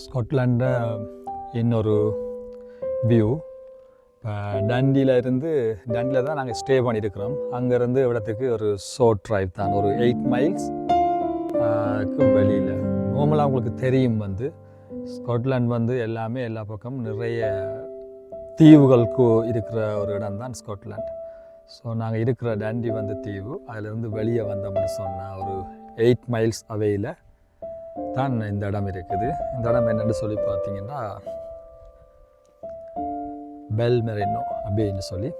ஸ்காட்லாண்ட uh, இன்னொரு view டண்டியில் இருந்து டண்டியில் தான் நாங்கள் ஸ்டே பண்ணியிருக்கிறோம் அங்கேருந்து இடத்துக்கு ஒரு ஷோர்ட் ட்ரைவ் தான் ஒரு எயிட் மைல்ஸ் வெளியில். நார்மலாக உங்களுக்கு தெரியும் வந்து ஸ்காட்லாண்ட் வந்து எல்லாமே எல்லா பக்கமும் நிறைய தீவுகளுக்கு இருக்கிற ஒரு இடம் தான் ஸ்காட்லாண்ட் ஸோ நாங்கள் இருக்கிற டண்டி வந்து தீவு. அதிலிருந்து வெளியே வந்தோம்னு சொன்னால் ஒரு எயிட் மைல்ஸ் அவையில். தான் இந்த இடம் இருக்குது. இந்த இடம் என்னென்னு சொல்லி பார்த்தீங்கன்னா பெல் மெரினோ அப்படின்னு சொல்லி.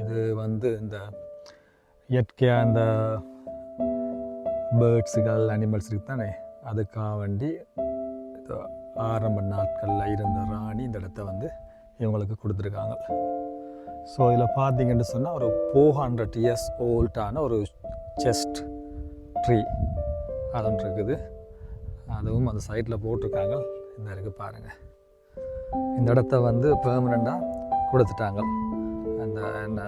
இது வந்து இந்த இயற்கையாக இந்த பேர்ட்ஸுகள் அனிமல்ஸ் இருக்குது தானே? அதுக்காக வேண்டி இது ஆரம்ப நாட்களில் இருந்த ராணி இந்த இடத்த வந்து இவங்களுக்கு கொடுத்துருக்காங்க. ஸோ இதில் பார்த்தீங்கன்னு சொன்னால் ஒரு ஃபோர் ஹண்ட்ரட் இயர்ஸ் ஓல்டான ஒரு செஸ்ட் ட்ரீ அது ஒன்று இருக்குது. அதுவும் அந்த சைட்டில் போட்டிருக்காங்க. இந்த இருக்குது பாருங்கள் இந்த இடத்த வந்து பெர்மனண்ட்டாக கொடுத்துட்டாங்க. அந்த என்ன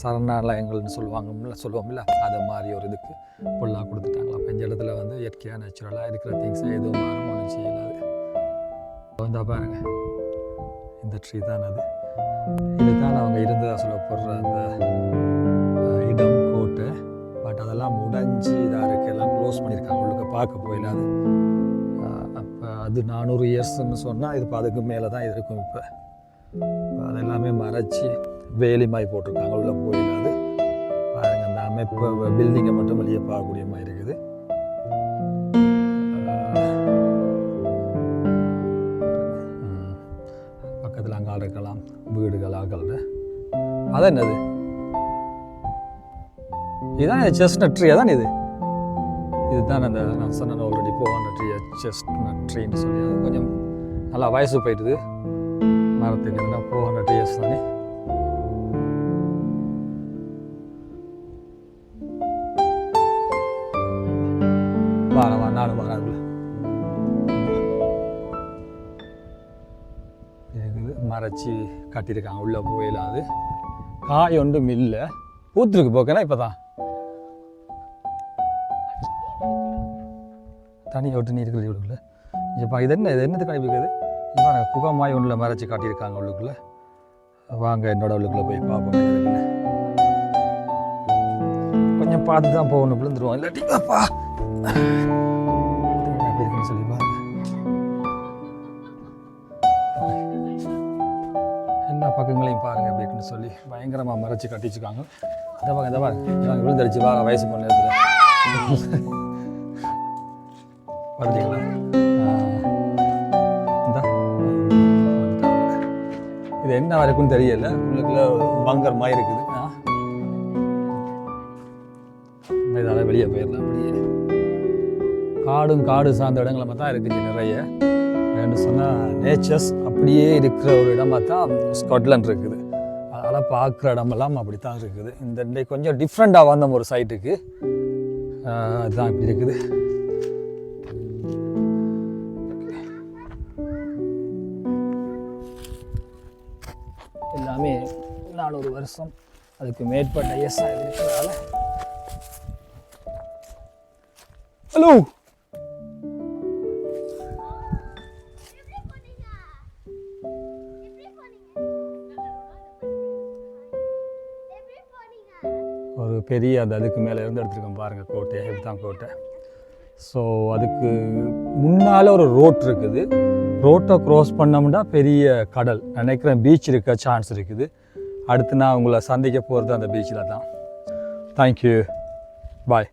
சரணாலயங்கள்னு சொல்லுவாங்கல்ல சொல்லுவோம்ல அது மாதிரி ஒரு இதுக்கு ஃபுல்லாக கொடுத்துட்டாங்க. அப்போ இந்த இடத்துல வந்து இயற்கையாக நேச்சுரலாக இருக்கிற திங்ஸ் எதுவும் மாறும் ஒன்றும் செய்யலாது. வந்தால் பாருங்க. இந்த ட்ரீ தான் அது. இதுதான் அவங்க இருந்ததாக சொல்லப்படுற அந்த இடம் கோட்டை. பட் அதெல்லாம் முடஞ்சு இதாக இருக்குது எல்லாம் க்ளோஸ் பண்ணியிருக்காங்க பார்க்க போயில அது அப்போ அது நானூறு இயர்ஸ்ன்னு சொன்னால் இது இப்போ அதுக்கு மேலே தான் இருக்கும் இப்போ அது எல்லாமே மறைச்சி வேலிமாய் மாதிரி போட்டிருக்காங்க உள்ள போயிடாது. பாருங்க அந்த அமைப்பு பில்டிங்கை மட்டும் வெளியே பார்க்கக்கூடிய மாதிரி இருக்குது. பக்கத்தில் அங்கே இருக்கலாம் வீடுகள் ஆகல அது என்னது? இதுதான் செஸ்னட் ட்ரீ அதான் இது. இதுதான் அந்த நான் சொன்ன ஆல்ரெடி போவான் ட்ரீ செஸ்ட் ட்ரீன்னு சொல்லி. அது கொஞ்சம் நல்லா வயசு போயிட்டுது. மரத்துக்கு என்ன ஃபோர் ஹண்ட்ரட் இயர்ஸ் தானே வாரம் வா நானும் வரேன் மறைச்சி கட்டியிருக்காங்க உள்ளே போயிடாது காய் ஒன்றும் இல்லை. பூத்துருக்கு போக்கேன்னா இப்போ தான் தனியாக ஒட்டு நீ இருக்கிறது இவளுக்குள்ள இப்போ இது என்ன இது என்னது கணிப்பிக்குது இவன் குகமாய் ஒன்றில் மறைச்சி காட்டியிருக்காங்க உள்ளுக்குள்ள. வாங்க என்னோட உள்ளுக்குள்ள போய் பார்ப்போம். கொஞ்சம் பார்த்து தான் போகணும் விழுந்துருவோம். இல்லாட்டி அப்பா! அப்படி இருக்குன்னு சொல்லி பாருங்க. எல்லா பக்கங்களையும் பாருங்க அப்படி இருக்குன்னு சொல்லி. பயங்கரமாக மறைச்சி கட்டிச்சுக்காங்க. இந்த பாருங்க இந்த பாருங்க. விழுந்தடிச்சு வார வயசு பொண்ணு இடத்துல பார்த்தீங்களா இந்த. இது என்ன வரைக்கும் தெரியல. உங்களுக்குள்ள பங்கர் மாதிரி இருக்குது. இதால் வெளியே போயிடலாம் அப்படியே. காடும் காடு சார்ந்த இடங்களை தான் இருக்குது நிறைய. ஏன்னு சொன்னால் நேச்சர்ஸ் அப்படியே இருக்கிற ஒரு இடமா தான் ஸ்காட்லாண்ட் இருக்குது. அதனால் பார்க்குற இடமெல்லாம் அப்படி தான் இருக்குது. இந்த இன்னைக்கு கொஞ்சம் டிஃப்ரெண்ட்டாக வந்தோம் ஒரு சைட்டுக்கு அதுதான் இப்படி இருக்குது. எல்லாமே நானூறு வருஷம் அதுக்கு மேற்பட்ட ஐஎஸ்ஆர் இருக்கிறதால. ஹலோ ஒரு பெரிய அந்த அதுக்கு மேலே இருந்து எடுத்துருக்கோம் பாருங்கள் கோட்டை இதுதான் கோட்டை. ஸோ அதுக்கு முன்னால் ஒரு ரோட் இருக்குது. ரோட்டை க்ராஸ் பண்ணோம்னா பெரிய கடல். நினைக்கிறேன் பீச் இருக்க சான்ஸ் இருக்குது. அடுத்து நான் உங்களை சந்திக்க போகிறது அந்த பீச்சில் தான். Thank you bye